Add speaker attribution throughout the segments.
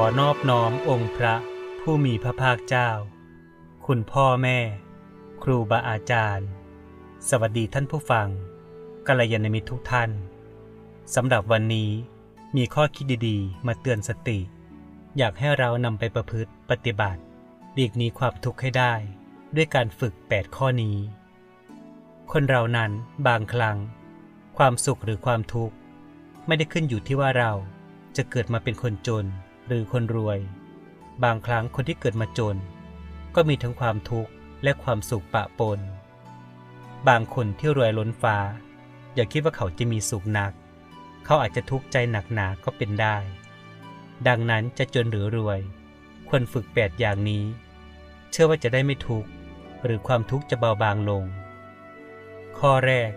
Speaker 1: อนอบน้อมองค์พระผู้มีพระภาคเจ้า คุณพ่อแม่ ครูบาอาจารย์ สวัสดีท่านผู้ฟังกัลยาณมิตรทุกท่านสำหรับวันนี้มีข้อคิดดีๆ มาเตือนสติ อยากให้เรานำไปประพฤติปฏิบัติหลีกหนีความทุกข์ให้ได้ ด้วยการฝึก 8 ข้อนี้ คนเรานั้นบางครั้ง ความสุขหรือความทุกข์ ไม่ได้ขึ้นอยู่ที่ว่าเราจะเกิดมาเป็นคนจน หรือคนรวย บางครั้งคนที่เกิดมาจน ก็มีทั้งความทุกข์และความสุขปะปน บางคนที่รวยล้นฟ้า อย่าคิดว่าเขาจะมีสุขหนัก เขาอาจจะทุกข์ใจหนักหนาก็เป็นได้ ดังนั้นจะจนหรือรวย ควรฝึกแปดอย่างนี้ เชื่อว่าจะได้ไม่ทุกข์หรือความทุกข์จะเบาบางลง ข้อแรก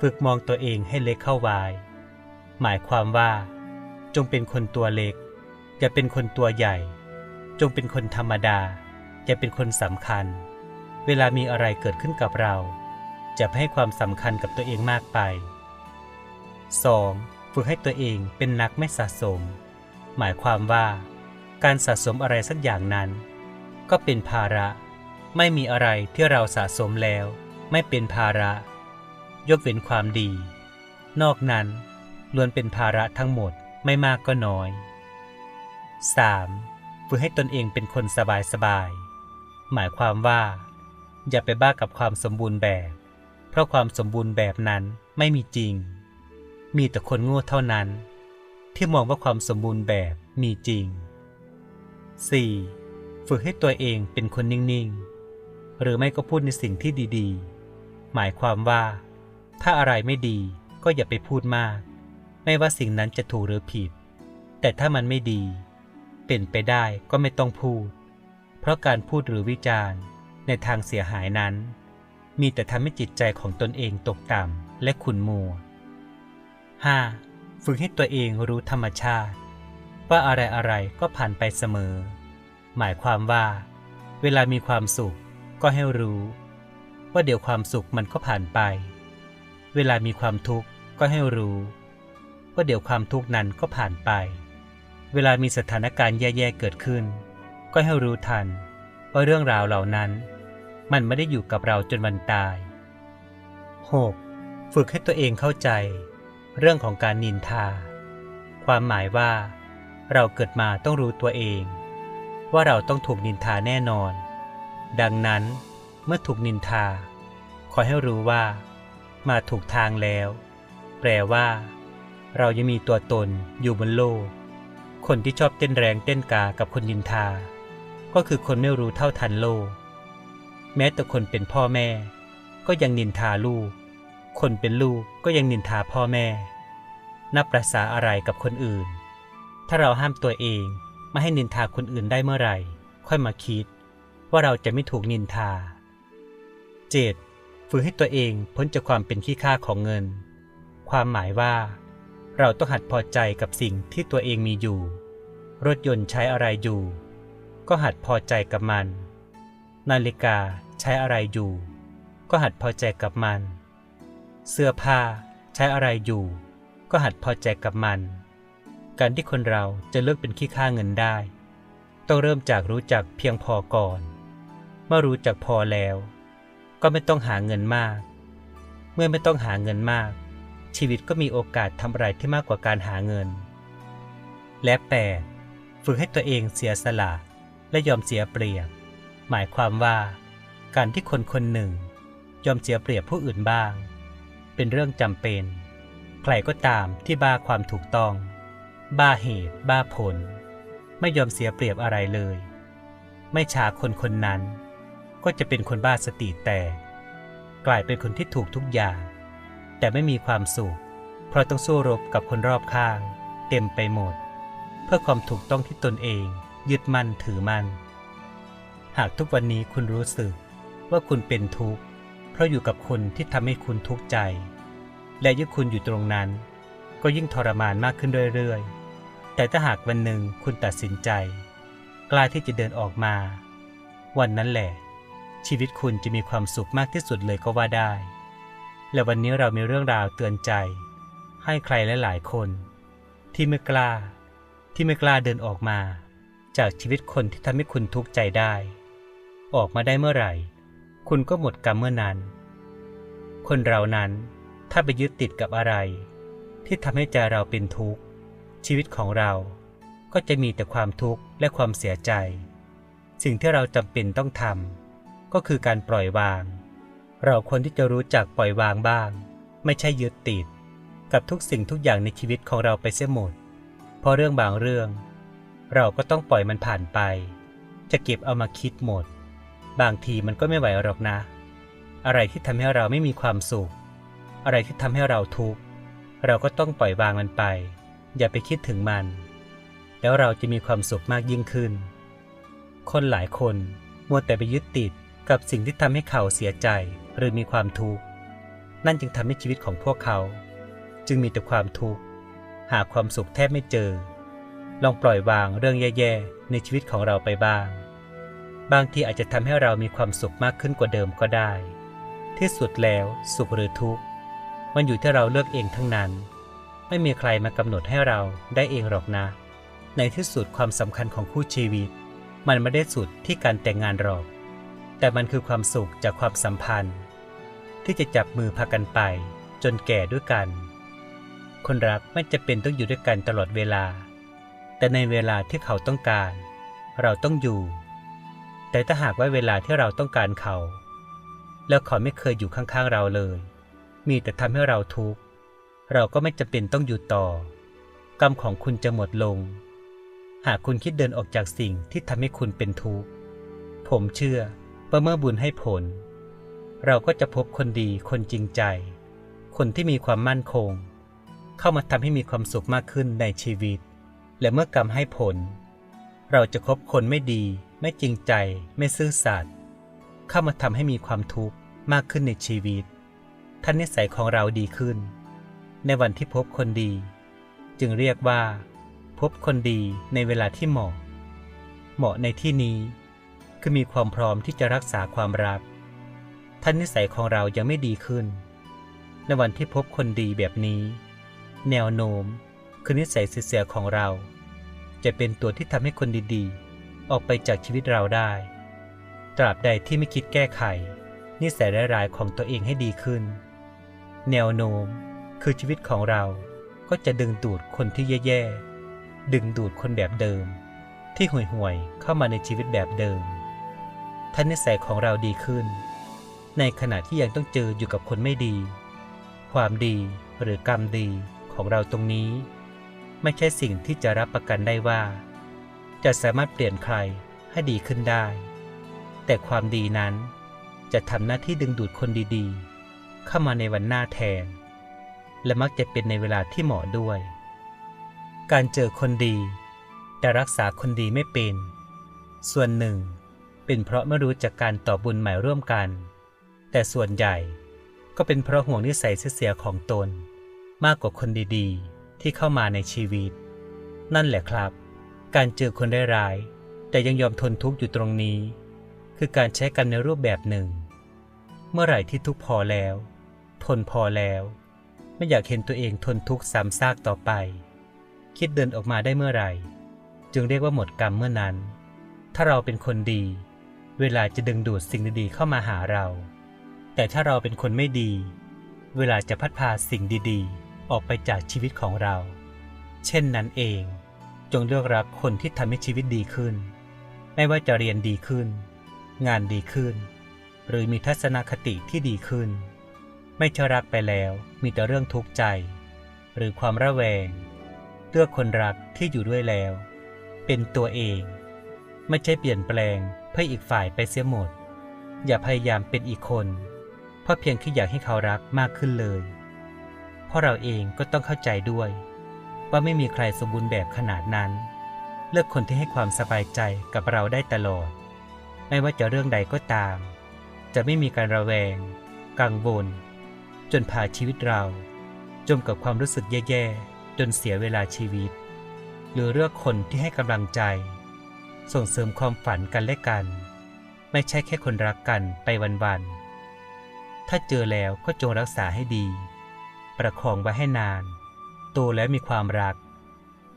Speaker 1: ฝึกมองตัวเองให้เล็กเข้าวายหมายความว่า จงเป็นคนตัวเล็ก อย่าเป็นคนตัวใหญ่ จงเป็นคนธรรมดาอย่าเป็นคนสำคัญ เวลามีอะไรเกิดขึ้นกับเรา จะให้ความสำคัญกับตัวเองมากไป 2. ฝึกให้ตัวเองเป็นนักไม่สะสม หมายความว่า การสะสมอะไรสักอย่างนั้น ก็เป็นภาระ ไม่มีอะไรที่เราสะสมแล้ว ไม่เป็นภาระ ยกเว้นความดี นอกนั้นล้วนเป็นภาระทั้งหมดไม่มากก็น้อย 3. ฝึกให้ตนเองเป็นคนสบายสบาย หมายความว่า อย่าไปบ้ากับความสมบูรณ์แบบ เพราะความสมบูรณ์แบบนั้นไม่มีจริง มีแต่คนโง่เท่านั้น ที่มองว่าความสมบูรณ์แบบมีจริง 4. ฝึกให้ตัวเองเป็นคนนิ่งๆ หรือไม่ก็พูดในสิ่งที่ดีๆ หมายความว่า ถ้าอะไรไม่ดีก็อย่าไปพูดมาก ไม่ว่าสิ่งนั้นจะถูกหรือผิด แต่ถ้ามันไม่ดี เป็นไปได้ก็ไม่ต้องพูด เพราะการพูดหรือวิจารณ์ในทางเสียหายนั้น มีแต่ทำให้จิตใจของตนเองตกต่ำและขุ่นมัว 5. ฝึกให้ตัวเองรู้ธรรมชาติ ว่าอะไรอะไรก็ผ่านไปเสมอ หมายความว่า เวลามีความสุขก็ให้รู้ ว่าเดี๋ยวความสุขมันก็ผ่านไป เวลามีความทุกข์ก็ให้รู้ ว่าเดี๋ยวความทุกข์นั้นก็ผ่านไป เวลามีสถานการณ์แย่ๆเกิดขึ้น ก็ให้รู้ทันว่าเรื่องราวเหล่านั้น มันไม่ได้อยู่กับเราจนวันตาย 6. ฝึกให้ตัวเองเข้าใจ เรื่องของการนินทา ความหมายว่า เราเกิดมาต้องรู้ตัวเอง ว่าเราต้องถูกนินทาแน่นอน ดังนั้นเมื่อถูกนินทา ขอให้รู้ว่า มาถูกทางแล้ว แปลว่า เรายังมีตัวตนอยู่บนโลก คนที่ชอบเต้นแรงเต้นกากับคนนินทา ก็คือคนไม่รู้เท่าทันโลก แม้แต่คนเป็นพ่อแม่ ก็ยังนินทาลูก คนเป็นลูกก็ยังนินทาพ่อแม่ นับประษาอะไรกับคนอื่น ถ้าเราห้ามตัวเองไม่ให้นินทาคนอื่นได้เมื่อไหร่ ค่อยมาคิด ว่าเราจะไม่ถูกนินทา 7. ฝึกให้ตัวเองพ้นจากความเป็นขี้ข้าของเงิน ความหมายว่า เราต้องหัดพอใจกับสิ่งที่ตัวเองมีอยู่ รถยนต์ใช้อะไรอยู่ ก็หัดพอใจกับมัน นาฬิกาใช้อะไรอยู่ ก็หัดพอใจกับมัน เสื้อผ้าใช้อะไรอยู่ ก็หัดพอใจกับมัน การที่คนเราจะเลิกเป็นขี้ข้าเงินได้ ต้องเริ่มจากรู้จักเพียงพอก่อน เมื่อรู้จักพอแล้ว ก็ไม่ต้องหาเงินมาก เมื่อไม่ต้องหาเงินมาก ชีวิตก็มีโอกาสทำอะไรที่มากกว่าการหาเงิน และ 8. ฝึกให้ตัวเองเสียสละและยอมเสียเปรียบ หมายความว่า การที่คนคนหนึ่ง ยอมเสียเปรียบผู้อื่นบ้าง เป็นเรื่องจำเป็น ใครก็ตามที่บ้าความถูกต้อง บ้าเหตุ บ้าผล ไม่ยอมเสียเปรียบอะไรเลย ไม่ช้าคนคนนั้น ก็จะเป็นคนบ้าสติแตกกลายเป็นคนที่ถูกทุกอย่าง แต่ไม่มีความสุข เพราะต้องสู้รบกับคนรอบข้าง เต็มไปหมด เพื่อความถูกต้องที่ตนเองยึดมั่นถือมั่น หากทุกวันนี้คุณรู้สึกว่าคุณเป็นทุกข์ เพราะอยู่กับคนที่ทำให้คุณทุกข์ใจ และยึดคุณอยู่ตรงนั้น ก็ยิ่งทรมานมากขึ้นเรื่อยๆ แต่ถ้าหากวันหนึ่งคุณตัดสินใจ กล้าที่จะเดินออกมา วันนั้นแหละ ชีวิตคุณจะมีความสุขมากที่สุดเลยก็ว่าได้ และวันนี้เรามีเรื่องราวเตือนใจ ให้ใครหลายๆคน ที่ไม่กล้า ที่ไม่กล้าเดินออกมา จากชีวิตคนที่ทำให้คุณทุกข์ใจได้ ออกมาได้เมื่อไหร่ คุณก็หมดกรรมเมื่อนั้น คนเรานั้นถ้าไปยึดติดกับอะไร ที่ทำให้ใจเราเป็นทุกข์ ชีวิตของเราก็จะมีแต่ความทุกข์และความเสียใจ สิ่งที่เราจำเป็นต้องทำก็คือการปล่อยวาง เราควรที่จะรู้จักปล่อยวางบ้าง ไม่ใช่ยึดติด กับทุกสิ่งทุกอย่างในชีวิตของเราไปเสียหมด เพราะเรื่องบางเรื่อง เราก็ต้องปล่อยมันผ่านไป จะเก็บเอามาคิดหมด บางทีมันก็ไม่ไหวหรอกนะ อะไรที่ทำให้เราไม่มีความสุข อะไรที่ทำให้เราทุกข์ เราก็ต้องปล่อยวางมันไป อย่าไปคิดถึงมัน แล้วเราจะมีความสุขมากยิ่งขึ้น คนหลายคนมัวแต่ไปยึดติดกับสิ่งที่ทำให้เขาเสียใจ หรือมีความทุกข์นั่นจึงทำให้ชีวิตของพวกเขา จึงมีแต่ความทุกข์หาความสุขแทบไม่เจอ ลองปล่อยวางเรื่องแย่ๆ ในชีวิตของเราไปบ้าง บางทีอาจจะทำให้เรามีความสุขมากขึ้นกว่าเดิมก็ได้ ที่สุดแล้วสุขหรือทุกข์มันอยู่ที่เราเลือกเองทั้งนั้น ไม่มีใครมากำหนดให้เราได้เองหรอกนะ ในที่สุดความสำคัญของคู่ชีวิต มันไม่ได้สุดที่การแต่งงานหรอก แต่มันคือความสุขจากความสัมพันธ์ ที่จะจับมือพากันไป จนแก่ด้วยกัน คนรักไม่จะเป็นต้องอยู่ด้วยกันตลอดเวลา แต่ในเวลาที่เขาต้องการ เราต้องอยู่ แต่ถ้าหากว่าเวลาที่เราต้องการเขา แล้วเขาไม่เคยอยู่ข้างๆเราเลย มีแต่ทำให้เราทุกข์เราก็ไม่จำเป็นต้องอยู่ต่อ กรรมของคุณจะหมดลง หากคุณคิดเดินออกจากสิ่งที่ทำให้คุณเป็นทุกข์ผมเชื่อว่าเมื่อบุญให้ผล เราก็จะพบคนดีคนจริงใจ คนที่มีความมั่นคง เข้ามาทำให้มีความสุขมากขึ้นในชีวิต และเมื่อกรรมให้ผล เราจะคบคนไม่ดี ไม่จริงใจ ไม่ซื่อสัตย์เข้ามาทำให้มีความทุกข์มากขึ้นในชีวิตท่านนิสัยของเราดีขึ้น ในวันที่พบคนดี จึงเรียกว่า พบคนดีในเวลาที่เหมาะ เหมาะในที่นี้ คือมีความพร้อมที่จะรักษาความรัก ท่านนิสัยของเรายังไม่ดีขึ้น ในวันที่พบคนดีแบบนี้ แนวโน้มคือนิสัยเสียๆของเรา จะเป็นตัวที่ทำให้คนดีๆ ออกไปจากชีวิตเราได้ ตราบใดที่ไม่คิดแก้ไข นิสัยร้ายๆของตัวเองให้ดีขึ้น แนวโน้มคือชีวิตของเราก็จะดึงดูดคนที่แย่ๆ ดึงดูดคนแบบเดิม ที่ห่วยๆ เข้ามาในชีวิตแบบเดิม ถ้านิสัยของเราดีขึ้น ในขณะที่ยังต้องเจออยู่กับคนไม่ดี ความดีหรือกรรมดีของเราตรงนี้ ไม่ใช่สิ่งที่จะรับประกันได้ว่า จะสามารถเปลี่ยนใครให้ดีขึ้นได้ แต่ความดีนั้นจะทำหน้าที่ดึงดูดคนดีๆ เข้ามาในวันหน้าแทน และมักจะเป็นในเวลาที่เหมาะด้วย การเจอคนดี แต่รักษาคนดีไม่เป็น ส่วนหนึ่ง เป็นเพราะไม่รู้จักการต่อบุญใหม่ร่วมกัน แต่ส่วนใหญ่ก็เป็นเพราะห่วงนิสัยเสียของตน มากกว่าคนดีๆ ที่เข้ามาในชีวิต นั่นแหละครับ การเจอคนได้ร้าย แต่ยังยอมทนทุกข์อยู่ตรงนี้ คือการใช้กรรมในรูปแบบหนึ่ง เมื่อไหร่ที่ทุกพอแล้ว ทนพอแล้ว ไม่อยากเห็นตัวเองทนทุกข์ซ้ำซากต่อไป คิดเดินออกมาได้เมื่อไหร่ จึงเรียกว่าหมดกรรมเมื่อนั้น ถ้าเราเป็นคนดี เวลาจะดึงดูดสิ่งดีๆเข้ามาหาเรา แต่ถ้าเราเป็นคนไม่ดี เวลาจะพัดพาสิ่งดีๆ ออกไปจากชีวิตของเรา เช่นนั้นเอง จงเลือกรักคนที่ทำให้ชีวิตดีขึ้น ไม่ว่าจะเรียนดีขึ้น งานดีขึ้น หรือมีทัศนคติที่ดีขึ้น ไม่ช่รักไปแล้วมีแต่เรื่องทุกข์ใจ หรือความระแวง เลือกคนรักที่อยู่ด้วยแล้ว เป็นตัวเอง ไม่ใช่เปลี่ยนแปลงเพื่ออีกฝ่ายไปเสียหมด อย่าพยายามเป็นอีกคน เพราะเพียงแค่อยากให้เขารักมากขึ้นเลย เพราะเราเองก็ต้องเข้าใจด้วย ว่าไม่มีใครสมบูรณ์แบบขนาดนั้น เลือกคนที่ให้ความสบายใจกับเราได้ตลอด ไม่ว่าจะเรื่องใดก็ตาม จะไม่มีการระแวง กังวล จนพาชีวิตเรา จมกับความรู้สึกแย่ๆ จนเสียเวลาชีวิต หรือเลือกคนที่ให้กำลังใจ ส่งเสริมความฝันกันและกัน ไม่ใช่แค่คนรักกันไปวันๆ ถ้าเจอแล้วก็จงรักษาให้ดี ประคองไว้ให้นาน โตแล้วมีความรัก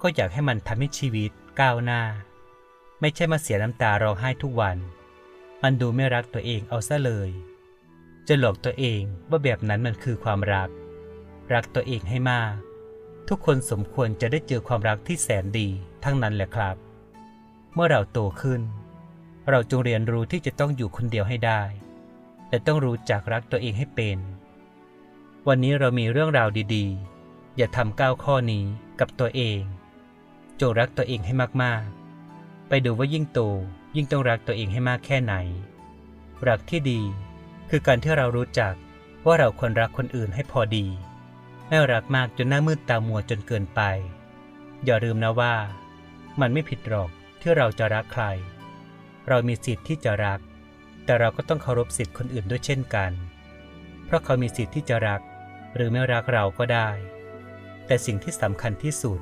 Speaker 1: ก็อยากให้มันทำให้ชีวิตก้าวหน้า ไม่ใช่มาเสียน้ำตาร้องไห้ทุกวัน มันดูไม่รักตัวเองเอาซะเลย จะหลอกตัวเองว่าแบบนั้นมันคือความรัก รักตัวเองให้มาก ทุกคนสมควรจะได้เจอความรักที่แสนดีทั้งนั้นแหละครับ เมื่อเราโตขึ้น เราจงเรียนรู้ที่จะต้องอยู่คนเดียวให้ได้ แต่ต้องรู้จักรักตัวเองให้เป็น วันนี้เรามีเรื่องราวดีๆ อย่าทำก้าวข้อนี้กับตัวเอง จงรักตัวเองให้มากๆ ไปดูว่ายิ่งโตยิ่งต้องรักตัวเองให้มากแค่ไหน รักที่ดี คือการที่เรารู้จักว่าเราควรรักคนอื่นให้พอดี ไม่รักมากจนหน้ามืดตามัวจนเกินไป อย่าลืมนะว่า มันไม่ผิดหรอกที่เราจะรักใคร เรามีสิทธิ์ที่จะรัก แต่เราก็ต้องเคารพสิทธิ์คนอื่นด้วยเช่นกัน เพราะเขามีสิทธิ์ที่จะรัก หรือไม่รักเราก็ได้ แต่สิ่งที่สำคัญที่สุด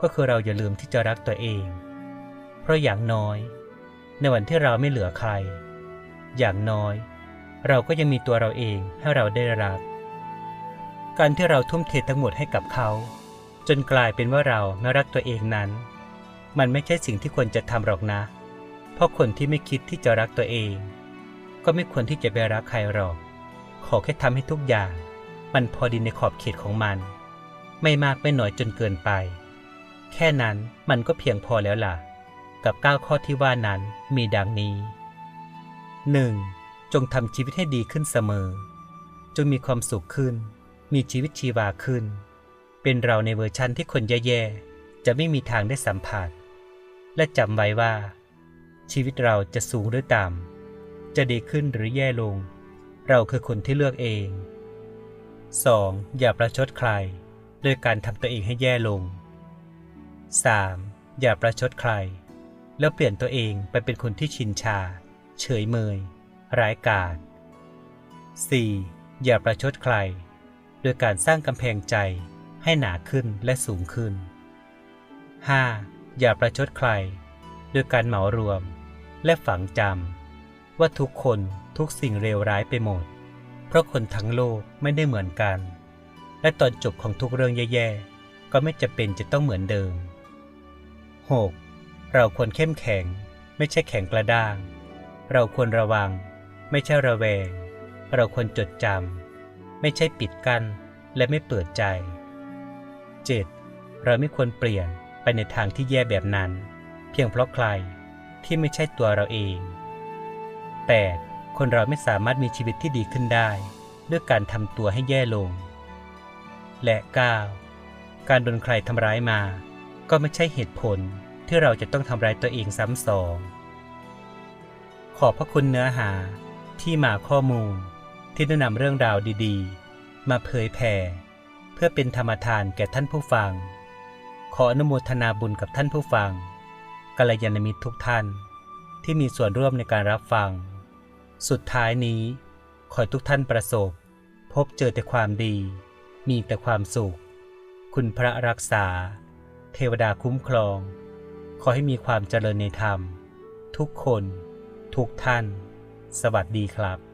Speaker 1: ก็คือเราอย่าลืมที่จะรักตัวเอง เพราะอย่างน้อย ในวันที่เราไม่เหลือใคร อย่างน้อย เราก็ยังมีตัวเราเองให้เราได้รัก การที่เราทุ่มเททั้งหมดให้กับเขา จนกลายเป็นว่าเราไม่รักตัวเองนั้น มันไม่ใช่สิ่งที่ควรจะทำหรอกนะ เพราะคนที่ไม่คิดที่จะรักตัวเอง ก็ไม่ควรที่จะไปรักใครหรอก ขอแค่ทำให้ทุกอย่าง มันพอดีในขอบเขตของมัน ไม่มากไม่น้อยจนเกินไป แค่นั้นมันก็เพียงพอแล้วล่ะ กับ 9 ข้อที่ว่านั้นมีดังนี้ 1. จงทำชีวิตให้ดีขึ้นเสมอ จงมีความสุขขึ้น มีชีวิตชีวาขึ้น เป็นเราในเวอร์ชันที่คนแย่ๆ จะไม่มีทางได้สัมผัส และจำไว้ว่า ชีวิตเราจะสูงหรือต่ำ จะดีขึ้นหรือแย่ลง เราคือคนที่เลือกเอง 2. อย่าประชดใครโดยการทำตัวเองให้แย่ลง 3. อย่าประชดใคร แล้วเปลี่ยนตัวเองไปเป็นคนที่ชินชา เฉยเมย ร้ายกาจ 4. อย่าประชดใคร โดยการสร้างกำแพงใจให้หนาขึ้นและสูงขึ้น 5. อย่าประชดใคร โดยการเหมารวมและฝังจำ ว่าทุกคนทุกสิ่งเลวร้ายไปหมด เพราะคนทั้งโลกไม่ได้เหมือนกัน และตอนจบของทุกเรื่องแย่ๆ ก็ไม่จะเป็นจะต้องเหมือนเดิม 6. เราควรเข้มแข็ง ไม่ใช่แข็งกระด้าง เราควรระวัง ไม่ใช่ระแวง เราควรจดจำไม่ใช่ปิดกั้นและไม่เปิดใจ 7. เราไม่ควรเปลี่ยนไปในทางที่แย่แบบนั้น เพียงเพราะใครที่ไม่ใช่ตัวเราเอง 8. คนเราไม่สามารถมีชีวิตที่ดีขึ้นได้ ด้วยการทำตัวให้แย่ลง และ 9. การโดนใครทำร้ายมา ก็ไม่ใช่เหตุผลที่เราจะต้องทำร้ายตัวเองซ้ำสอง ขอบพระคุณเนื้อหาที่มาข้อมูลที่ได้นำเรื่องราวดีๆ มาเผยแผ่ เพื่อเป็นธรรมทานแก่ท่านผู้ฟัง ขออนุโมทนาบุญกับท่านผู้ฟังกัลยาณมิตรทุกท่านที่มีส่วนร่วมในการรับฟัง สุดท้ายนี้ ขอทุกท่านประสบ พบเจอแต่ความดี มีแต่ความสุข คุณพระรักษา เทวดาคุ้มครอง ขอให้มีความเจริญในธรรม ทุกคน ทุกท่าน สวัสดีครับ